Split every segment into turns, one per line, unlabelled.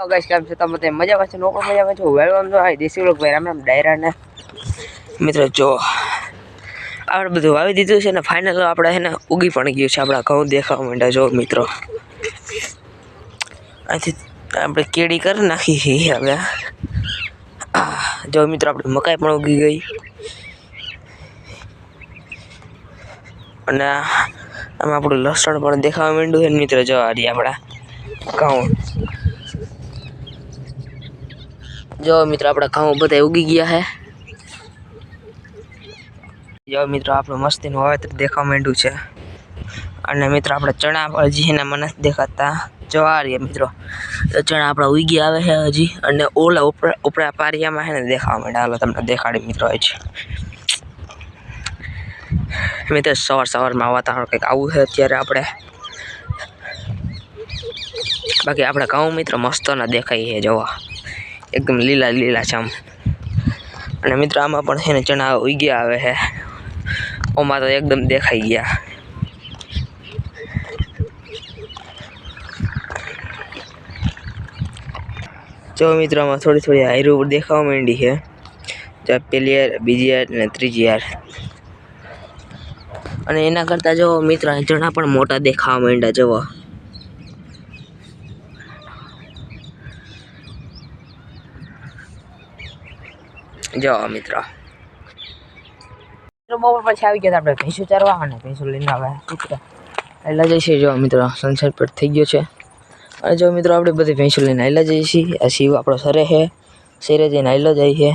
Guys કેમ છો? તમે મજામાં છે? નોકર મજામાં છો? વેલકમ છો? આ દેશી લોક ભાઈ, રામ રામ ડાયરા ને મિત્રો, જો, આપણે બધું વાવી દીધું છે ને ફાઇનલ આપણે છે ને, ઉગી પણ ગયું છે આપણા ઘઉં દેખાવા માંડ્યા, જો, મિત્રો. અહીંથી આપણે કેળી કરી નાખી છે હવે જો, મિત્રો, આપણે મકાઈ પણ ઉગી ગઈ. અને આમાં આપણું લસણ પણ દેખાવા માંડ્યું છે મિત્રો, જો રહ્યા આપણા ઘઉં. જો મિત્રો, આપણા ઘઉં બધા ઉગી ગયા છે જો મિત્રો, આપણું મસ્તીનું વાવેતર દેખાવા માંડ્યું છે. અને મિત્રો, આપણે ચણા પણ હજી એના મને દેખાતા. જોવા રહીએ મિત્રો, તો ચણા આપણા ઉગી આવે છે હજી. અને ઓલા ઉપરા ઉપરા પારિયામાં છે ને દેખાવા માંડ્યા. હાલો તમને દેખાડી મિત્રો છે. મિત્રો, સવાર સવારમાં વાતાવરણ કંઈક આવું છે અત્યારે આપણે. બાકી આપણે ઘઉં મિત્રો મસ્ત ના દેખાય છે, જોવા. એકદમ લીલા લીલા છે અને મિત્રો, આમાં પણ છે ને ચણા ઉગ્યા આવે છે. ઓમાં તો એકદમ દેખાઈ ગયા. જો મિત્રો, આમાં થોડી થોડી હાયરું દેખાવા માંડી છે. જો પેલી યાર, બીજી યાર ને ત્રીજી યાર. અને એના કરતાં જો મિત્રો ચણા પણ મોટા દેખાવા માંડ્યા જવો જો મિત્રો. બપોર પછી આવી ગયા આપણે ભેંસું ચારવા અને ભેંસો લઈને આવે કૂતરા એટલે જઈશે જો મિત્રો. સનસેટ પર થઈ ગયો છે. અને જો મિત્રો આપણે બધી ભેંસો લઈને આવેલા જઈએ છીએ. આ શિવ આપણો સરે છે. શેરે જઈને આવેલો જાય છે.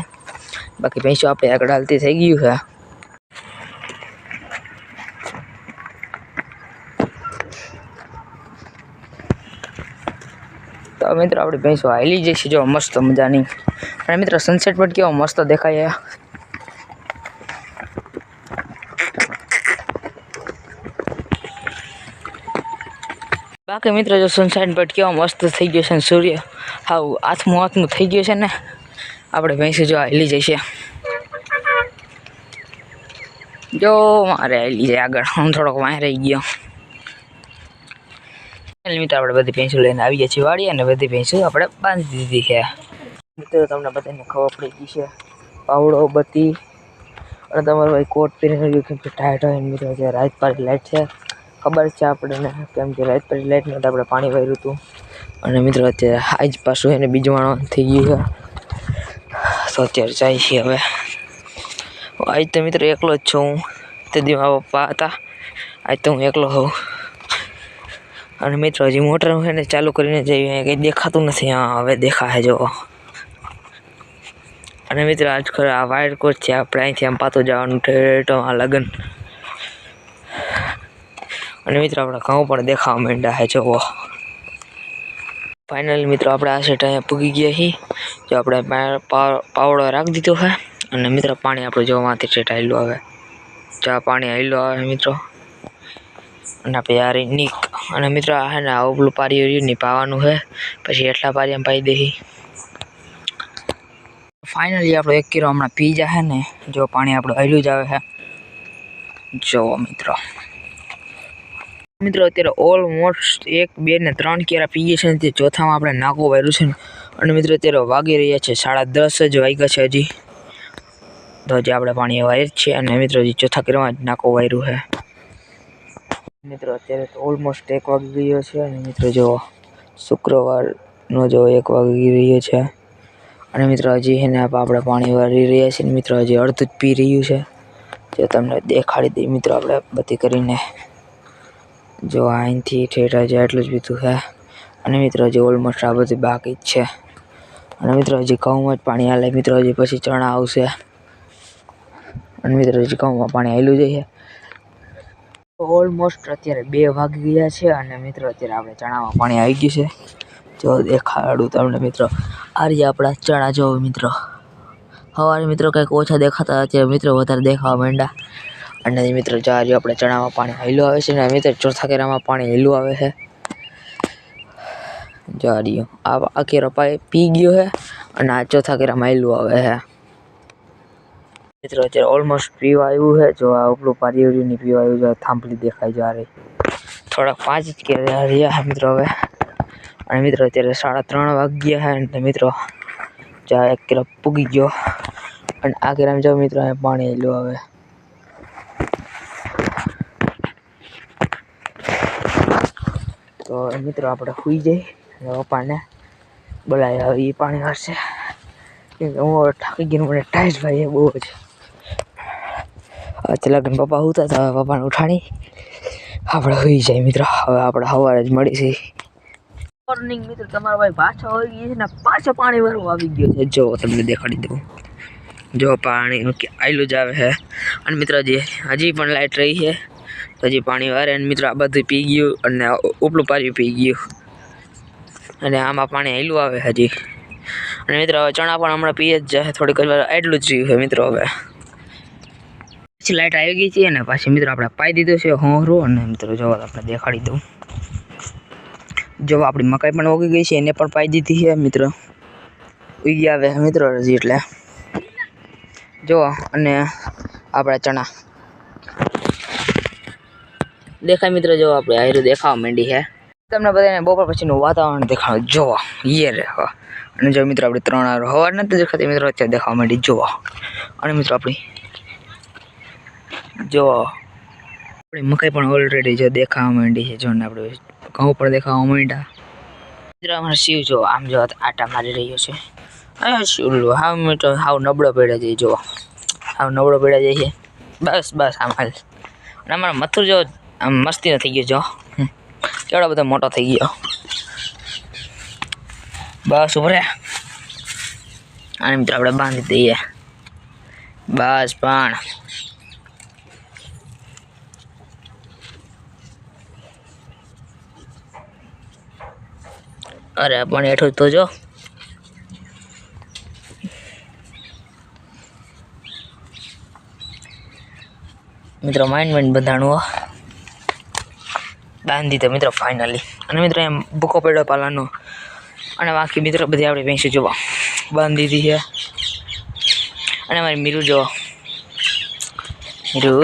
બાકી ભેંસો આપણે આગળ હાલતી થઈ ગયું છે. તો મિત્રો આપણે ભેંસો હાલી જઈશે જો મસ્ત મજાની. અને મિત્રો સનસેટ પણ કેવો મસ્ત દેખાય. બાકી મિત્રો, જો સનસેટ બટ કેવો મસ્ત થઈ ગયો છે ને સૂર્ય, હાવ હાથમું હાથમું થઈ ગયું છે ને, આપણે ભેંસી જો હેલી જઈશે જો મારે હેલી જાય આગળ, હું થોડોક વાંહે રહી ગયો મિત્રો, આપણે બધી ભેંસો લઈને આવી ગયા છીએ વાડી અને બધી ભેંસો આપણે બાંધી દીધી છે. મિત્રો તમને બધાને ખબર પડી ગઈ છે. પાવડો, બત્તી અને તમારો ભાઈ કોટ પહેરીને ગયું કેમ કે ટાઈટ હોય ને મિત્રો જે રાત પાડી લાઈટ છે. ખબર છે આપણને કેમ કે રાત પાડી લાઈટમાં તો આપણે પાણી વાર્યું હતું. અને મિત્રો, અત્યારે આજ પાછું એને બીજું વાળો થઈ ગયું છે. તો અત્યારે જાય છે હવે. આજ તો મિત્રો એકલો જ છું. હું તે દી મારા પપ્પા હતા. આજ તો હું એકલો હોઉં. અને મિત્રો, હજી મોટર છે ને ચાલુ કરીને જઈએ અહીંયા કંઈ દેખાતું નથી. હા, હવે દેખાશે જો અને મિત્રો, આજ ખરે આ વાયર કોચ છે. આપણે અહીંથી આમ પાતું જવાનું ઠેઠ આ લગન. અને મિત્રો, આપણા ઘઉં પણ દેખાવા માંડ્યા છે જોવો ફાઇનલ મિત્રો, આપણે આ સેટ અહીંયા પૂગી ગયા છીએ. જો આપણે પાવડો રાખી દીધો છે. અને મિત્રો, પાણી આપણે જોવામાંથી સેટ આવેલું આવે. જો આ પાણી આવેલું આવે મિત્રો. અને આપણે યાર નીક અને મિત્રો, આ હે ને આવું પેલું પારી પાવાનું છે. પછી એટલા પારી પાઈ દઈ ફાઇનલી આપણો એક કિલો હમણાં પી જાય ને, જો પાણી આપણું હૈલું જ આવે છે. જો મિત્રો. મિત્રો, અત્યારે ઓલમોસ્ટ એક, બે ને ત્રણ કેરા પીએ છે ને, તે ચોથામાં આપણે નાકો વાર્યું છે ને. અને મિત્રો, અત્યારે વાગી રહ્યા છે સાડા દસ જ વાગ્યા છે હજી. તો હજી આપણે પાણી વાય જ છે અને મિત્રો, હજી ચોથા કેરામાં જ નાકો વાર્યું છે. મિત્રો, અત્યારે તો ઓલમોસ્ટ એક વાગી ગયો છે અને મિત્રો જો શુક્રવારનો જો એક વાગી રહ્યો છે. અને મિત્રો હજી એને આપણે પાણી વાળી રહ્યા છીએ ને મિત્રો હજી અડધું જ પી રહ્યું છે. જો તમને દેખાડી દઈએ મિત્રો આપણે બધી કરીને. જો અહીંથી ઠેઠ હજી આટલું જ પીધું છે અને મિત્રો હજી ઓલમોસ્ટ આ બધું બાકી જ છે. અને મિત્રો હજી ઘઉંમાં જ પાણી હાલે. મિત્રો હજી પછી ચણા આવશે. અને મિત્રો હજી ઘઉંમાં પાણી આવેલું જાય ઓલમોસ્ટ અત્યારે બે વાગી ગયા છે અને મિત્રો અત્યારે આપણે ચણામાં પાણી આવી ગયું છે. જો દેખાડું તમને મિત્રો. આ રહ્યા આપણા ચણા જો મિત્રો. સવારે મિત્રો કંઈક ઓછા દેખાતા અત્યારે મિત્રો વધારે દેખાવા માંડ્યા. અને મિત્રો જો આ રહ્યું આપણે ચણામાં પાણી હેલું આવે છે ને મિત્રો ચોથા કેરામાં પાણી હેલું આવે છે. જો આ રહ્યું આ આ કેરો પાઈ પી ગયો છે અને આ ચોથા કેરામાં હેલું આવે છે. મિત્રો અત્યારે ઓલમોસ્ટ પીવા આવ્યું છે. જો આ ઉપલું પારિયું પીવા આવ્યું છે, થાંભલી દેખાય જો આ રહી થોડાક પાંચ જ કે રહ્યા મિત્રો હવે. અને મિત્રો, અત્યારે સાડા ત્રણ વાગ્યા હે અને મિત્રો ચા એક કિલો પૂગી ગયો. અને આ કિરામાં જો મિત્રો પાણી લો હવે તો મિત્રો આપણે સુઈ જઈ અને પપ્પાને બોલાવી આવે એ પાણી હશે હું થાકી ગયો મને ટાઈટ ભાઈ બહુ જ. આજે લગન પપ્પા ઉતા હતા, હવે પપ્પાને ઉઠાણી આપણે સુઈ જાય મિત્રો, હવે આપણે સવારે જ મળીશું મોર્નિંગ મિત્રો, તમારા ભાઈ પાછો આવી ગયો છે ને પાછો પાણી વાળું આવી ગયો છે. જો, તમને દેખાડી દઉં. જો, પાણી આયલું જ આવે છે. અને મિત્રો હજી હજી પણ લાઇટ રહી છે. હજી પાણી વારે અને મિત્રો આ બધું પી ગયું અને ઉપલું પાર્યું પી ગયું. અને આમાં પાણી આયલું આવે હજી. અને મિત્રો, હવે ચણા પણ હમણાં પીએ જ જાય થોડીક વાર એટલું જ રહ્યું છે મિત્રો હવે. પછી લાઇટ આવી ગઈ છે અને પાછી મિત્રો આપણે પાઈ દીધું છે હોરું અને મિત્રો, જો આપણે દેખાડી દઉં. જો આપણી મકાઈ પણ ઓગી ગઈ છે, એને પણ પાઈ દીધી છે મિત્રો. ઉગી આવે મિત્રો હજી એટલે. જો અને આપણા ચણા. દેખાય મિત્રો, જો આપણે આયરું દેખાવા માંડી છે. તમને બધાને બપોર પછીનું વાતાવરણ દેખાડો. જોવો યે રે અને જો મિત્રો, આપણે ત્રણ આર હવાર નથી દેખાતી મિત્રો, અત્યારે દેખાવા માંડી. જોવો અને મિત્રો, આપણી જો. આપણી મકાઈ પણ ઓલરેડી જો દેખાવા માંડી છે. જો ને આપણે ઘઉં પણ દેખાવા માંડ્યા. અમારો શિવ જો, આમ જો આટા મારી રહ્યો છે. હા શિવલું, હાવ મીઠો હાવ નબળો પડ્યા જઈ જો હાવ નબળો પડ્યા જઈએ છે. બસ બસ, આમ હાલ. અને અમારો મથુર જો આમ મસ્તી થઈ ગયો જો. કેવડો બધો મોટો થઈ ગયો. બસ ઉભરે અને મિત્રો, આપણે બાંધી દઈએ. બસ, પણ. અરે, પણ હેઠું તો જો. મિત્રો માઇન્ડ માઇન્ડ બંધાણું બાંધી તો મિત્રો ફાઇનલી અને મિત્રો, એમ ભૂકો પડ્યો પાલાનો. અને બાકી મિત્રો, બધી આપણી ભેંસો જોવા. બાંધી દીધી છે અને મારી મીરુ જો. મીરુ.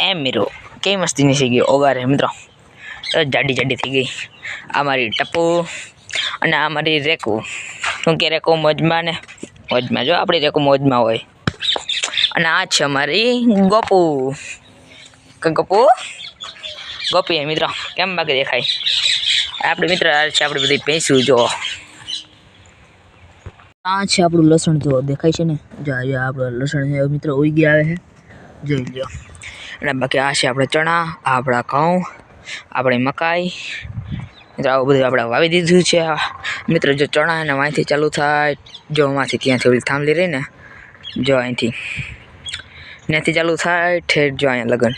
એમ મીરુ, કેવી મસ્તી થઈ ગઈ ઓગારે, મિત્રો. જાડી જાડી થઈ ગઈ. આ મારી ટપુ અને આ મારી રેકુ. શું કે રેકુ મોજમાં ને મોજમાં, જો આપણી રેકુ મોજમાં હોય. અને આ છે અમારી ગોપુ. ગપુ? ગોપુ મિત્રો, કેમ બાકી દેખાય? આપણે મિત્ર છે આપણે બધી ભેંસું, જો. આ છે આપણું લસણ, જો દેખાય છે ને? જો આજે આપણું લસણ છે મિત્રો ઉગી આવે છે જોઈ લો અને બાકી આ છે આપણે ચણા આપણા ઘઉં, આપણી મકાઈ મિત્રો આવું બધું આપણે વાવી દીધું છે. મિત્રો જો ચણા એને વાંથી ચાલુ થાય, જો માંથી ત્યાંથી ઓલી થાંભલી રહી ને, જો અહીંથી, ત્યાંથી ચાલુ થાય, ઠેઠ જો અહીંયા લગન.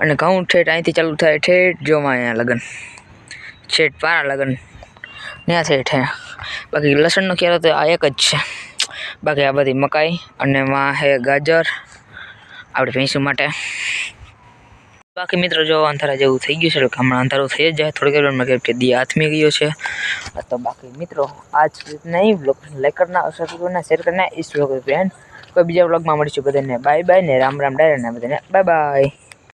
અને ઘઉં ઠેઠ અહીંથી ચાલુ થાય, ઠેઠ જો અહીંયા લગન. છેઠ પારા લગન. ત્યાંથી ઠે. બાકી લસણનો ખ્યાલ તો આ એક જ છે. બાકી આ બધી મકાઈ અને માં હે ગાજર. આપણે ભેંસું માટે. બાકી મિત્રો જો અંધારા જેવું થઈ ગયું છે, એટલે હમણાં અંધારું થઈ જ જાય. થોડીક વારમાં કેમ કે દી આથમી ગયો છે. તો બાકી મિત્રો, આજ નહીં બ્લોગ લાઈક કરના સબસ્ક્રાઈબ કરના શેર કરના ઇસ બ્લોગ ફ્રેન્ડ કોઈ બીજા બ્લોગમાં મળીશું બધાને. બાય બાય ને રામ રામ ડાયર બધાને. Bye bye